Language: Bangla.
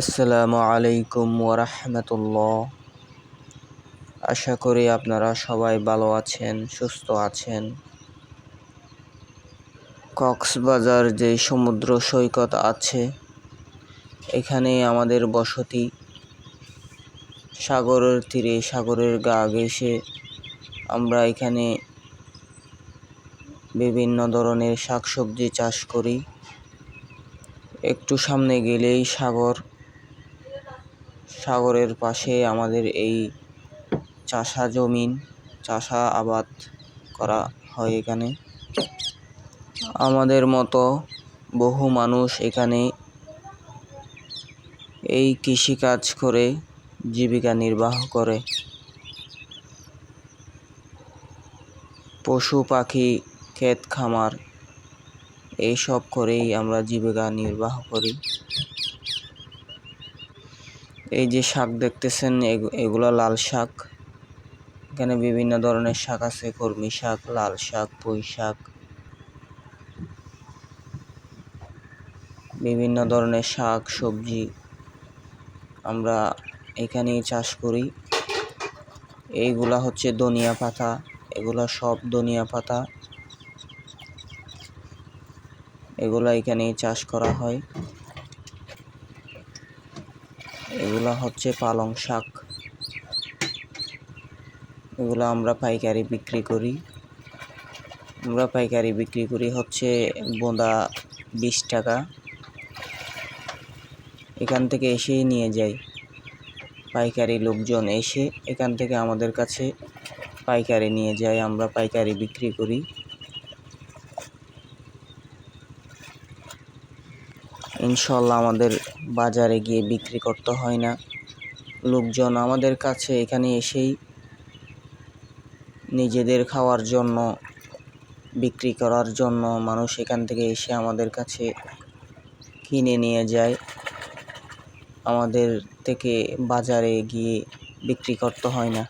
আসসালামু আলাইকুম ওরহমতুল্লাহ আশা করি আপনারা সবাই ভালো আছেন, সুস্থ আছেন। কক্সবাজার যে সমুদ্র সৈকত আছে, এখানে আমাদের বসতি সাগরের তীরে, সাগরের গা ঘেঁষে আমরা এখানে বিভিন্ন ধরনের শাকসবজি চাষ করি। একটু সামনে গেলেই সাগর সাগরের পাশে আমাদের এই চাষা জমিন, চাষা আবাদ করা হয় এখানে। আমাদের মতো বহু মানুষ এখানে এই কৃষিকাজ করে জীবিকা নির্বাহ করে। পশু, পাখি, ক্ষেত খামার, এইসব করেই আমরা জীবিকা নির্বাহ করি। এই যে শাক দেখতেছেন, এগু- এগুলো লাল শাক। এখানে বিভিন্ন ধরনের শাক আছে কর্মী শাক, লাল শাক, পুঁই শাক। বিভিন্ন ধরনের শাক, সবজি আমরা এখানেই চাষ করি। এইগুলা হচ্ছে ধনিয়া পাতা, এগুলা সব ধনিয়া পাতা। এগুলা এখানেই চাষ করা হয়। এগুলা হচ্ছে পালং শাক। এগুলো আমরা পাইকারি বিক্রি করি। আমরা পাইকারি বিক্রি করি হচ্ছে বোঁদা বিশ টাকা। এখান থেকে এসেই নিয়ে যাই। পাইকারি লোকজন এসে এখান থেকে আমাদের কাছে পাইকারি নিয়ে যায়, আমরা পাইকারি বিক্রি করি। ইনশাল্লাহ আমাদের বাজারে গিয়ে বিক্রি করতে হয় না। লোকজন আমাদের কাছে এখানে এসেই নিজেদের খাওয়ার জন্য, বিক্রি করার জন্য মানুষ এখান থেকে এসে আমাদের কাছে কিনে নিয়ে যায়। আমাদের থেকে বাজারে গিয়ে বিক্রি করতে হয় না।